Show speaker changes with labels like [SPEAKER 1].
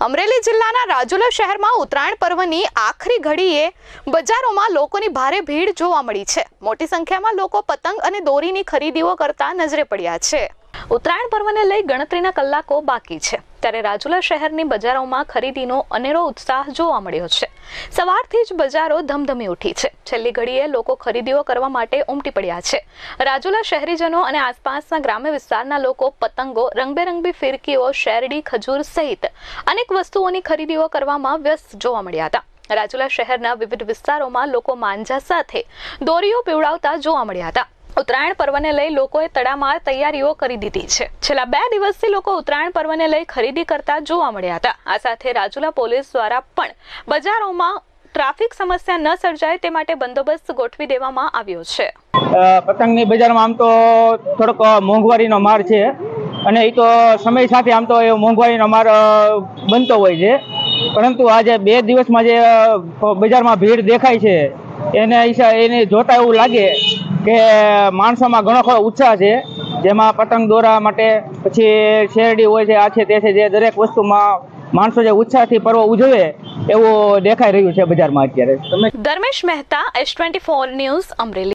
[SPEAKER 1] અમરેલી જિલ્લાના રાજુલા શહેરમાં ઉત્તરાયણ પર્વની આખરી ઘડીએ બજારોમાં લોકોની ભારે ભીડ જોવા મળી છે. મોટી સંખ્યામાં લોકો પતંગ અને દોરીની ખરીદીઓ કરતા નજરે પડ્યા છે. ઉત્તરાયણ પર્વને લઈ ગણતરીના કલાકો બાકી છે. ત્યારે રાજુલા શહેરની બજારોમાં ખરીદીનો અનેરો ઉત્સાહ જોવા મળ્યો છે. સવારથી જ બજારો ધમધમી ઉઠી છે. છેલ્લી ઘડીએ લોકો ખરીદીઓ કરવા માટે ઉમટી પડ્યા છે. રાજુલા શહેરીજનો અને આસપાસના ગ્રામ્ય વિસ્તારના લોકો પતંગો, રંગબેરંગી ફિરકીઓ, શેરડી, ખજૂર સહિત અનેક વસ્તુઓની ખરીદીઓ કરવામાં વ્યસ્ત જોવા મળ્યા હતા. રાજુલા શહેરના વિવિધ વિસ્તારોમાં લોકો માંજા સાથે દોરીઓ પીવડાવતા જોવા મળ્યા હતા. ઉત્તરાયણ પર્વને લઈ લોકોએ તડામાર તૈયારીઓ કરી દીધી છે. છેલ્લા બે દિવસથી લોકો ઉત્તરાયણ પર્વને લઈ ખરીદી કરતા જોવા મળ્યા હતા. આ સાથે રાજુલા પોલીસ દ્વારા પણ બજારોમાં ટ્રાફિક સમસ્યા ન સર્જાય તે માટે બંદોબસ્ત ગોઠવી દેવામાં આવ્યો છે.
[SPEAKER 2] પતંગની બજારમાં આમ તો થોડોક મોંઘવારીનો માર છે અને એ તો સમય સાથે આમ તો એ મોંઘવારીનો માર બનતો હોય છે. પરંતુ આજે બે દિવસમાં જે બજારમાં ભીડ દેખાય છે, એને એને જોતા એવું લાગે કે માણસોમાં ઘણો ખરો ઉત્સાહ છે, જેમાં પતંગ દોરા માટે પછી શેરડી હોય છે, આ છે, તે છે, જે દરેક વસ્તુમાં માણસો જે ઉત્સાહથી પર્વ ઉજવે, એવું દેખાઈ રહ્યું છે બજારમાં અત્યારે.
[SPEAKER 1] Dharmesh Mehta S twenty four news Amreli.